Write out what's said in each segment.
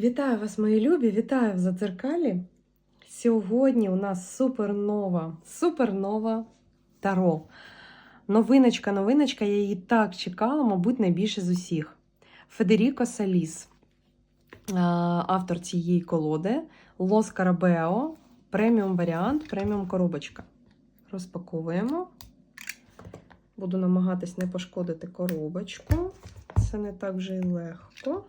Вітаю вас, мої любі! Вітаю в Задзеркалі. Сьогодні у нас супернова, супернова таро. Новиночка, новиночка, я її так чекала, мабуть, найбільше з усіх. Федеріко Саліс, автор цієї колоди, Лос Карабео, преміум варіант, преміум коробочка. Розпаковуємо. Буду намагатись не пошкодити коробочку. Це не так вже й легко.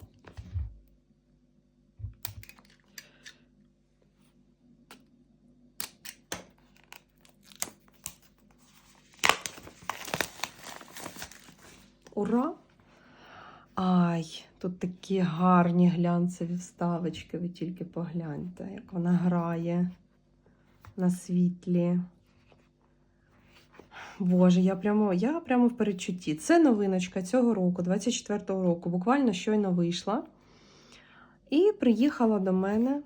Ура! Ай, тут такі гарні глянцеві вставочки, ви тільки погляньте, як вона грає на світлі. Боже, я прямо, я прямо в передчутті. Це новиночка цього року, 24-го року, буквально щойно вийшла. І приїхала до мене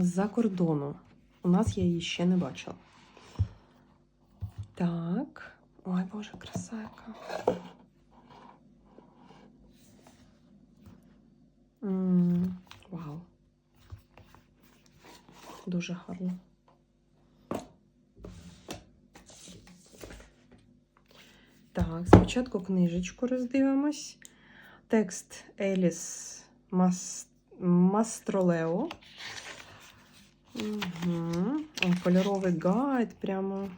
з-за кордону. У нас я її ще не бачила. Так. Ой, Боже, краса яка. М, Вау. Дуже гарно. Так, спочатку книжечку роздивимось. Текст Еліс Мас... Мастролео. Угу. Кольоровий гайд прямо.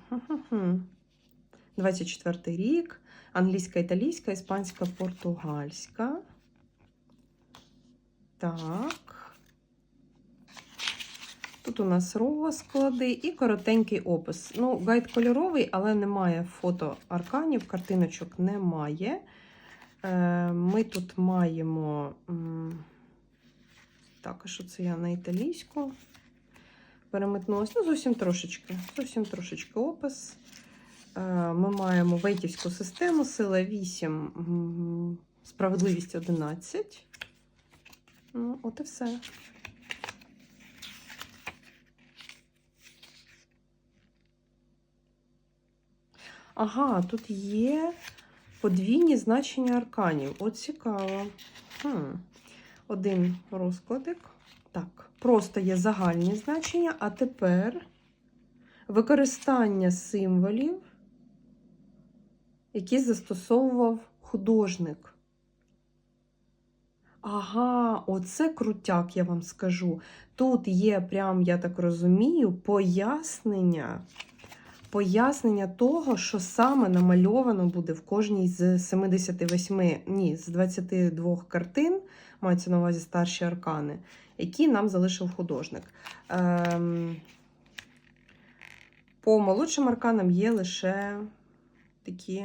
Ху-ху-ху. 24 рік. Англійська, італійська, іспанська, португальська. Так. Тут у нас розклади і коротенький опис. Ну, гайд кольоровий, але немає фото арканів, картиночок немає. Е, Ми тут маємо. Так, а що це я на італійську? Переметнулася. Ну, зовсім трошечки. Зовсім трошечки опис. Е, Ми маємо вейтівську систему, сила 8, справедливість 11. Ну, от і все. Ага, тут є подвійні значення арканів. От цікаво. Хм. Один розкладик. Так, просто є загальні значення, а тепер використання символів, які застосовував художник. Ага, оце крутяк, я вам скажу. Тут є, прям, я так розумію, пояснення пояснення того, що саме намальовано буде в кожній з 78, ні, з 22 картин, мається на увазі старші аркани, які нам залишив художник. Ем, по молодшим арканам є лише такі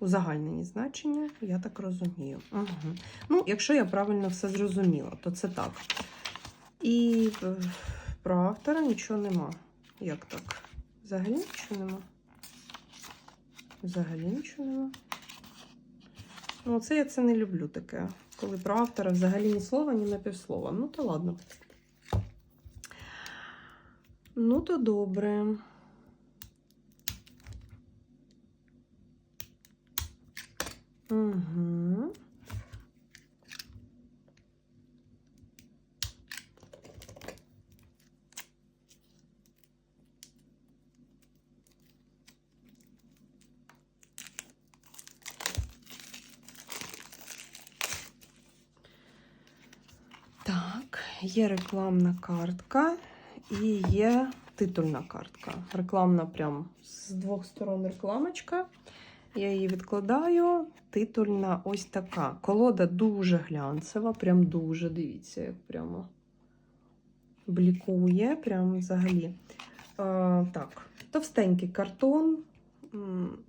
узагальнені значення, я так розумію. Угу. Ну, якщо я правильно все зрозуміла, то це так. І про автора нічого нема. Як так? Взагалі нічого нема. Взагалі нічого нема. Ну, це я це не люблю таке. Коли про автора взагалі ні слова, ні напівслова. Ну, то ладно. Ну, то добре. Угу. Так, є рекламна картка і є титульна картка. Рекламна прям з двох сторон рекламочка. Я її відкладаю. Титульна ось така. Колода дуже глянцева, прям дуже, дивіться, як прямо блікує, прям взагалі. Е, так, товстенький картон.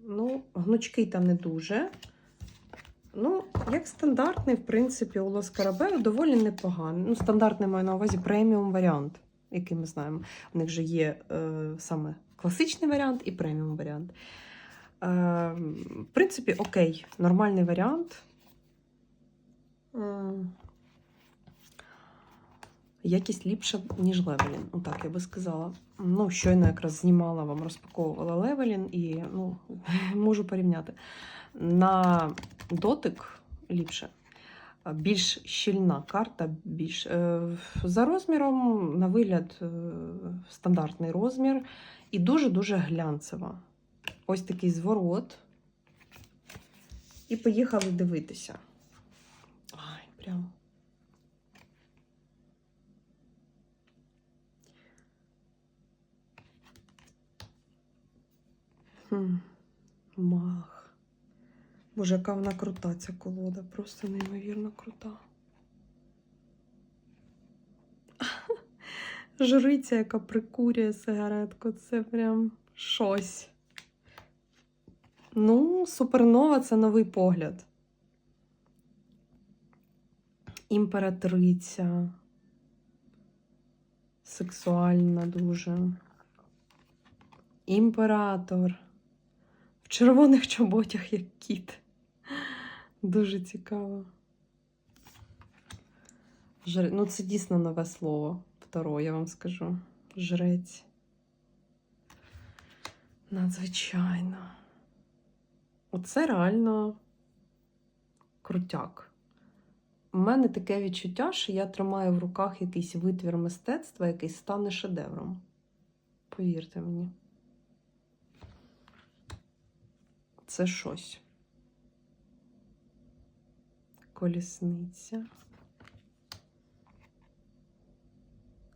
Ну, гнучкий там не дуже. Ну, як стандартний, в принципі, у Лос доволі непоганий. Ну, стандартний маю на увазі преміум варіант, який ми знаємо. У них же є е, саме класичний варіант і преміум варіант. Е, в принципі, окей, нормальний варіант. М, Якість ліпша, ніж Левелін. Ну, так, я би сказала. Ну, щойно якраз знімала вам, розпаковувала Левелін і ну, можу порівняти. На дотик ліпше. більш щільна карта. Більш, е, за розміром, на вигляд, е, стандартний розмір. І дуже-дуже глянцева. Ось такий зворот. І поїхали дивитися. Ай, прям. Хм, мах. Боже, яка вона крута, ця колода. Просто неймовірно крута. Жриця, яка прикурює сигаретку. Це прям щось. Ну, супернова це новий погляд. Імператриця. Сексуальна дуже. Імператор. В червоних чоботях як кіт. Дуже цікаво. Жре... Ну, це дійсно нове слово. Второ, я вам скажу. Жрець. Надзвичайно. Оце реально крутяк. У мене таке відчуття, що я тримаю в руках якийсь витвір мистецтва, який стане шедевром. Повірте мені. Це щось. Колісниця.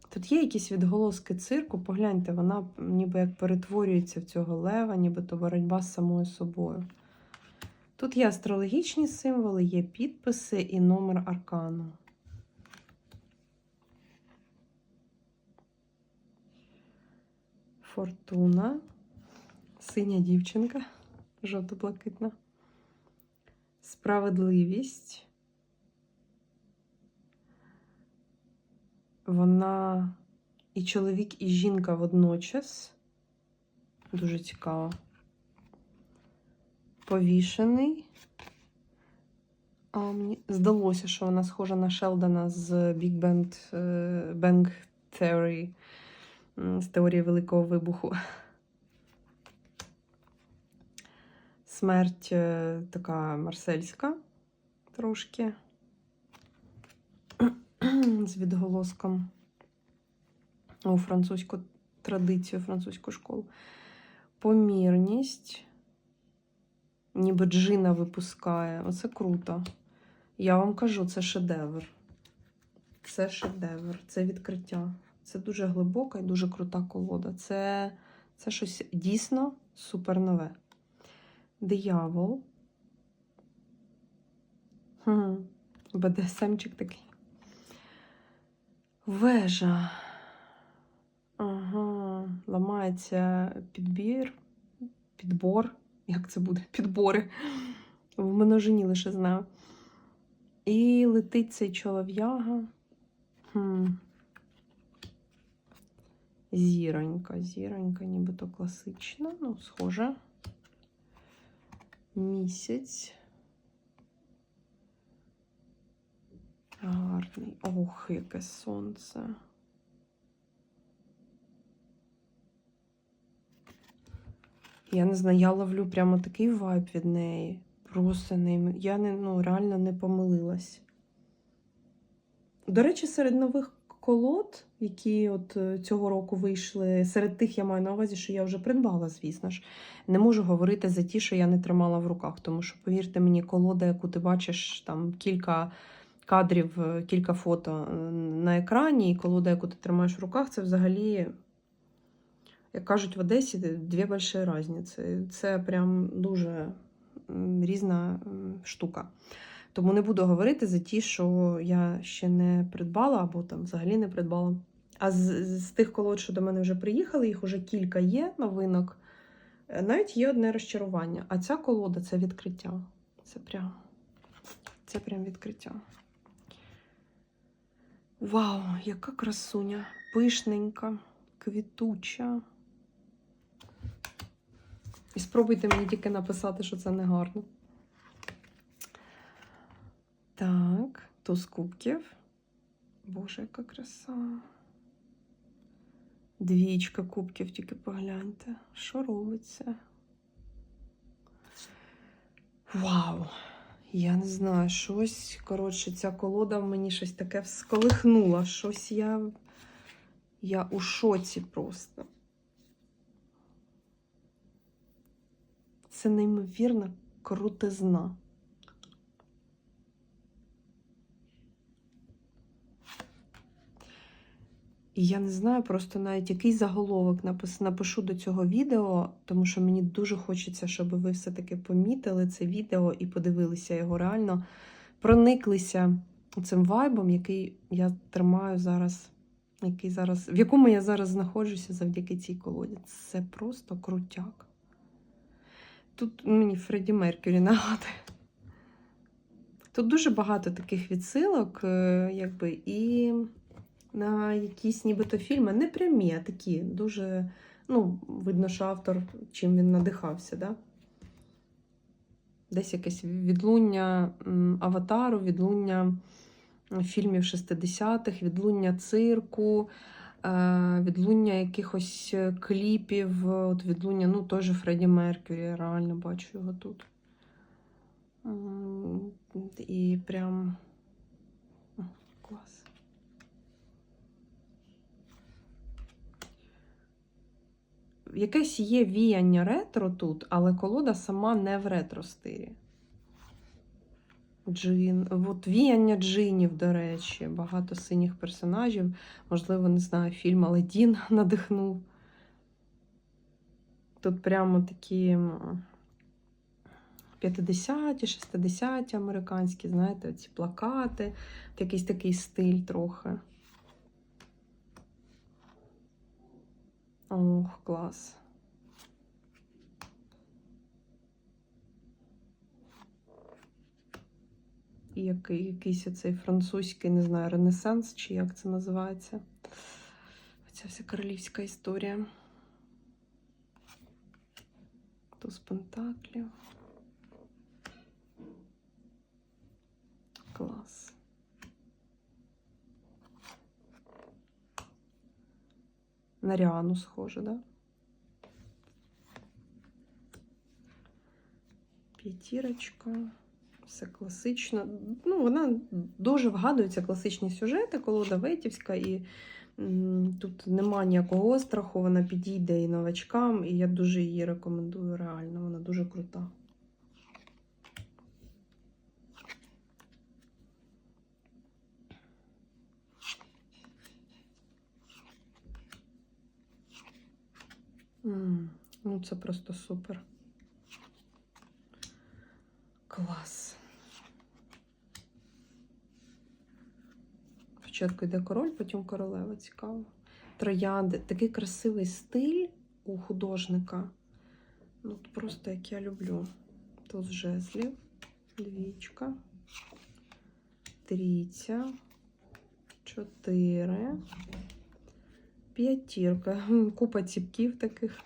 Тут є якісь відголоски цирку, погляньте, вона ніби як перетворюється в цього лева, нібито боротьба з самою собою. Тут є астрологічні символи, є підписи і номер аркану. Фортуна, синя дівчинка, жовто-блакитна. Справедливість. Вона і чоловік, і жінка водночас. Дуже цікаво. Повішений. А мені здалося, що вона схожа на Шелдона з Big Bang, е, Bang Theory, з теорії Великого Вибуху. Смерть е, така марсельська трошки. З відголоском у французьку традицію, французьку школу. Помірність. Ніби джина випускає. Оце круто. Я вам кажу, це шедевр. Це шедевр, це відкриття. Це дуже глибока і дуже крута колода. Це, це щось дійсно супернове. Диявол. Хм, БДСМчик такий. Вежа. Ага, ламається підбір, підбор. Як це буде? Підбори. В множині лише знаю. І летить цей чолов'яга. Хм. Зіронька, зіронька, нібито класична, ну, схожа. Місяць. Гарний. Ох, яке сонце. Я не знаю, я ловлю прямо такий вайб від неї. Просто не, я не, ну, реально не помилилась. До речі, серед нових колод, які от е, цього року вийшли, серед тих я маю на увазі, що я вже придбала, звісно ж. Не можу говорити за ті, що я не тримала в руках. Тому що, повірте мені, колода, яку ти бачиш, там кілька кадрів, е, кілька фото е, на екрані, і колода, яку ти тримаєш в руках, це взагалі, як кажуть в Одесі, дві великі різниці. Це прям дуже різна штука. Тому не буду говорити за ті, що я ще не придбала, або там взагалі не придбала. А з, з тих колод, що до мене вже приїхали, їх уже кілька є новинок. Е, Навіть є одне розчарування. А ця колода це відкриття. Це прям, це прям відкриття. Вау, яка красуня! Пишненька, квітуча. І спробуйте мені тільки написати, що це не гарно. Так, туз кубків. Боже, яка краса. Двічка кубків, тільки погляньте, що робиться. Вау! Я не знаю, щось, коротше, ця колода мені щось таке всколихнула. Щось я. Я у шоці просто. Це неймовірна крутизна. І я не знаю просто навіть який заголовок напишу до цього відео, тому що мені дуже хочеться, щоб ви все-таки помітили це відео і подивилися його реально, прониклися цим вайбом, який я тримаю зараз, який зараз, в якому я зараз знаходжуся завдяки цій колоді. Це просто крутяк. Тут мені Фредді Меркюрі нагадує. Тут дуже багато таких відсилок, е, якби, і на якісь нібито фільми, не прямі, а такі дуже, ну, видно, що автор чим він надихався, да? Десь якесь відлуння аватару, відлуння фільмів 60-х, відлуння цирку, відлуння якихось е, кліпів, от відлуння, ну, теж Фредді Меркюрі, я реально бачу його тут. І прям клас. Якесь є віяння ретро тут, але колода сама не в ретро стилі. Джин. От віяння джинів, до речі, багато синіх персонажів. Можливо, не знаю, фільм Аладдін надихнув. Тут прямо такі 50-ті, 60-ті американські, знаєте, ці плакати, якийсь такий стиль трохи. Ох, клас. І який, якийсь оцей французький, не знаю, ренесанс, чи як це називається. Оця вся королівська історія. Туз Пентаклів. Клас. На Ріану схоже, да? П'ятірочка. Все класично. Ну, вона дуже вгадується класичні сюжети, колода Ветівська, і тут нема ніякого остраху, вона підійде і новачкам, і я дуже її рекомендую реально. Вона дуже крута. Ну, це просто супер. Клас. Спочатку йде король, потім королева. Цікаво. Троянди. Такий красивий стиль у художника. Ну, просто як я люблю. Тут жезлів, двічка, трійця, чотири, п'ятірка. Купа ціпків таких.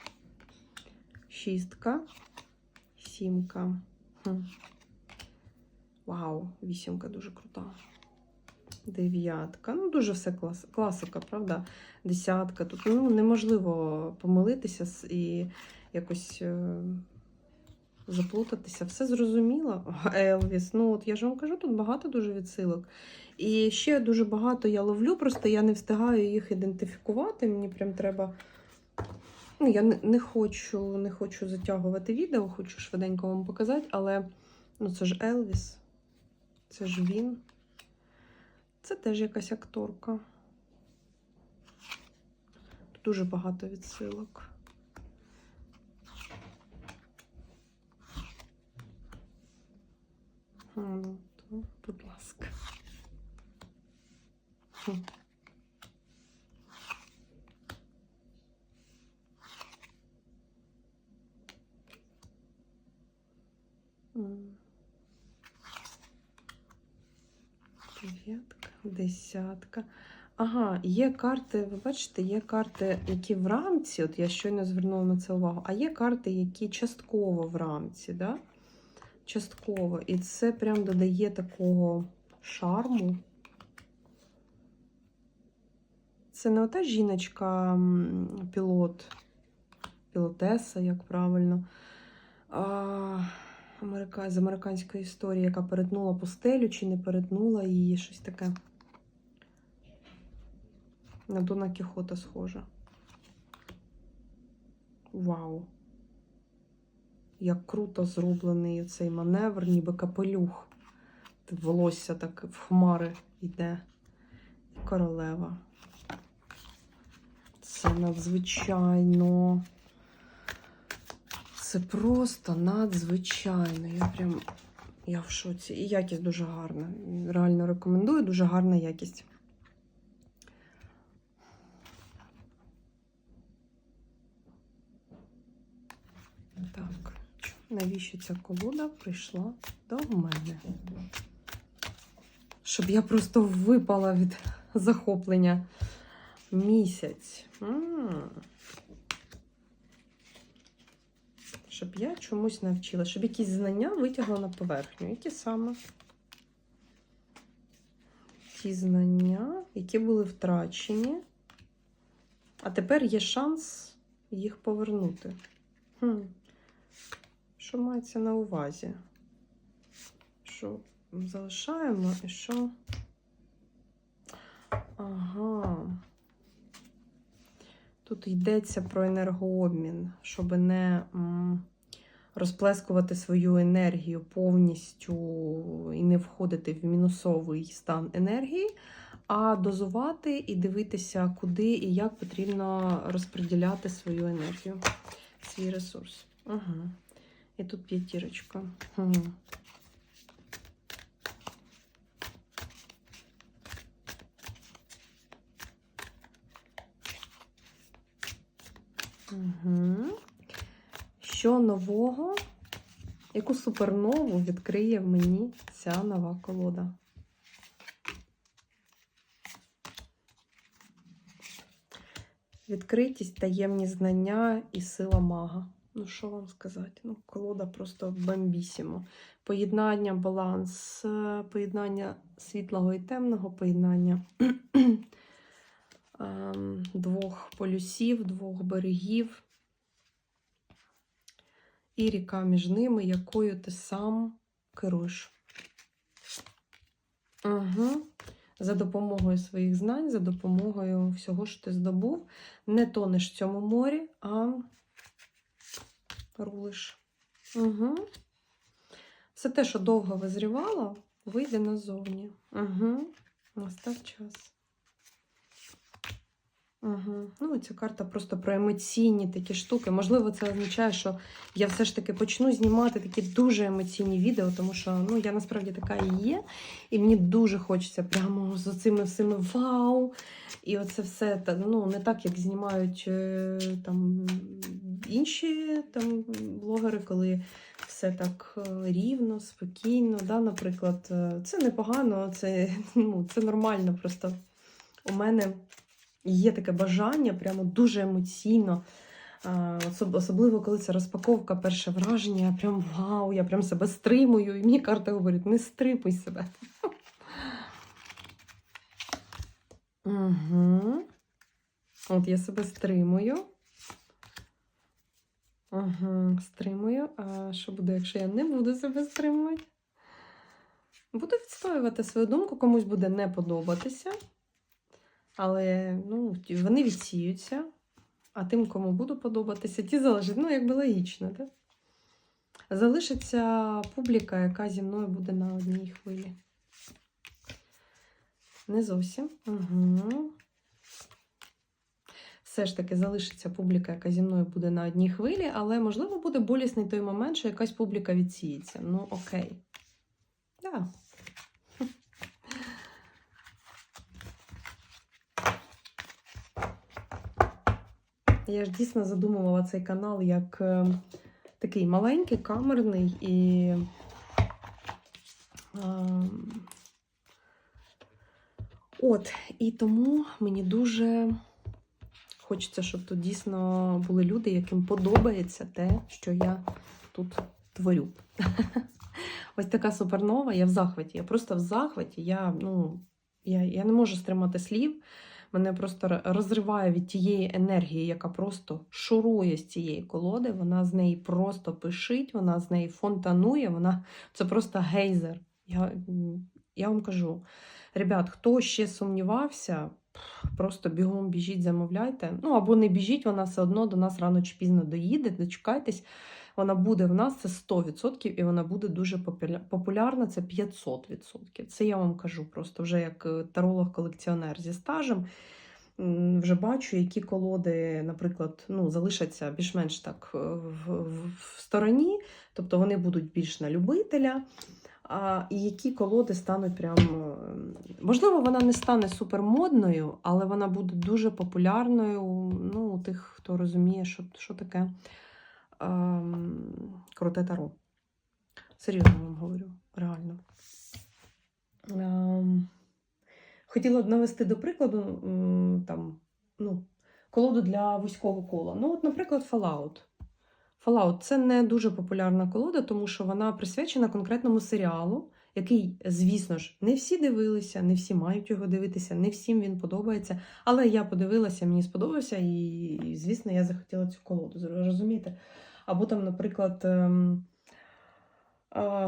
Шістка, сімка. Вау, вісімка дуже крута. Дев'ятка. Ну, дуже все клас, класика, правда? Десятка. Тут ну, неможливо помилитися і якось е, заплутатися. Все зрозуміло. Елвіс. Ну, от я ж вам кажу, тут багато дуже відсилок. І ще дуже багато я ловлю, просто я не встигаю їх ідентифікувати. Мені прям треба. Ну, я не хочу, не хочу затягувати відео, хочу швиденько вам показати, але ну, це ж Елвіс. Це ж він. Це теж якась акторка. Дуже багато відсилок. Ну, будь ласка. Хм. М. Дев'ятка, десятка. Ага, є карти, ви бачите, є карти, які в рамці, от я щойно звернула на це увагу, а є карти, які частково в рамці, да? Частково. І це прям додає такого шарму. Це не ота жіночка, пілот, пілотеса, як правильно. А. з американської історії, яка перетнула пустелю чи не перетнула її щось таке. На Дона Кіхота схоже. Вау! Як круто зроблений цей маневр, ніби капелюх. Волосся так в хмари йде. І королева. Це надзвичайно. Це просто надзвичайно. Я прям я в шоці. І якість дуже гарна. Реально рекомендую, дуже гарна якість. Так, навіщо ця колода прийшла до мене? Щоб я просто випала від захоплення. Місяць. М. Щоб я чомусь навчила, щоб якісь знання витягла на поверхню. Які саме? Ті знання, які були втрачені. А тепер є шанс їх повернути. Хм. Що мається на увазі? Що залишаємо і що? Ага. Тут йдеться про енергообмін, щоб не розплескувати свою енергію повністю і не входити в мінусовий стан енергії, а дозувати і дивитися, куди і як потрібно розподіляти свою енергію, свій ресурс. Угу. І тут п'ятірочка. Угу. Угу. Що нового? Яку супернову відкриє в мені ця нова колода? Відкритість, таємні знання і сила мага. Ну, що вам сказати? Ну, колода просто бомбісімо. Поєднання, баланс, е, поєднання світлого і темного, поєднання двох полюсів, двох берегів. І ріка між ними, якою ти сам керуєш. Угу. За допомогою своїх знань, за допомогою всього, що ти здобув, не тонеш в цьому морі, а рулиш. Угу. Все те, що довго визрівало, вийде назовні. Угу. Настав час. Угу. Ну, ця карта просто про емоційні такі штуки. Можливо, це означає, що я все ж таки почну знімати такі дуже емоційні відео, тому що ну, я насправді така і є. І мені дуже хочеться прямо з цими всіми вау. І оце все ну, не так, як знімають е, там інші там, блогери, коли все так е, рівно, спокійно. Да? Наприклад, е, це непогано, це, ну, це нормально. Просто у мене є таке бажання, прямо дуже емоційно. Особливо, коли це розпаковка, перше враження, я прям вау, я прям себе стримую. І мені карта говорить, не стримуй себе. Угу. От я себе стримую. Угу, стримую. А що буде, якщо я не буду себе стримувати? Буду відстоювати свою думку, комусь буде не подобатися. Але ну, вони відсіються, а тим, кому буду подобатися, ті залежать. Ну, якби логічно, так? Залишиться публіка, яка зі мною буде на одній хвилі. Не зовсім. Угу. Все ж таки залишиться публіка, яка зі мною буде на одній хвилі, але, можливо, буде болісний той момент, що якась публіка відсіється. Ну, окей. Да. Я ж дійсно задумувала цей канал як е, такий маленький, камерний і. е, От, і тому мені дуже хочеться, щоб тут дійсно були люди, яким подобається те, що я тут творю. Ось така супернова, я в захваті. Я просто в захваті. Я, ну, я, я не можу стримати слів. Мене просто розриває від тієї енергії, яка просто шурує з цієї колоди. Вона з неї просто пишить, вона з неї фонтанує. Вона це просто гейзер. Я, я вам кажу, ребят, хто ще сумнівався, просто бігом біжіть, замовляйте. Ну або не біжіть, вона все одно до нас рано чи пізно доїде, дочекайтесь. Вона буде в нас, це 100%, і вона буде дуже популярна, це 500%. Це я вам кажу просто вже як е, таролог-колекціонер зі стажем. Вже бачу, які колоди, наприклад, ну, залишаться більш-менш так е, в, в, в стороні, тобто вони будуть більш на любителя. А, і які колоди стануть прям. е, Можливо, вона не стане супермодною, але вона буде дуже популярною ну, у тих, хто розуміє, що, що таке круте таро. Серйозно вам говорю, реально. Ем, хотіла навести до прикладу там, ну, колоду для вузького кола. Ну, от, наприклад, Fallout. Fallout це не дуже популярна колода, тому що вона присвячена конкретному серіалу, який, звісно ж, не всі дивилися, не всі мають його дивитися, не всім він подобається. Але я подивилася, мені сподобався, і, звісно, я захотіла цю колоду. Розумієте? Або там, наприклад, ем,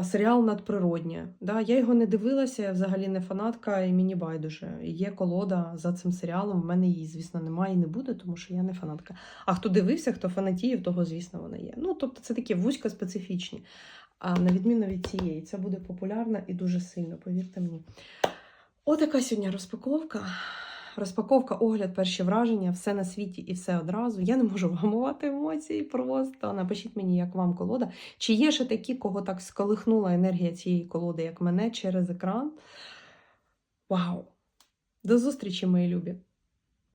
серіал надприроднє. Да? Я його не дивилася, я взагалі не фанатка, і мені байдуже. Є колода за цим серіалом. в мене її, звісно, немає і не буде, тому що я не фанатка. А хто дивився, хто фанатіє, того, звісно, вона є. Ну, тобто, це такі вузько специфічні. А на відміну від цієї, це буде популярна і дуже сильно, повірте мені. Отака сьогодні розпаковка. Розпаковка, огляд, перші враження, все на світі і все одразу. Я не можу вгамувати емоції просто. Напишіть мені, як вам колода. Чи є ще такі, кого так сколихнула енергія цієї колоди, як мене через екран? Вау! До зустрічі, мої любі!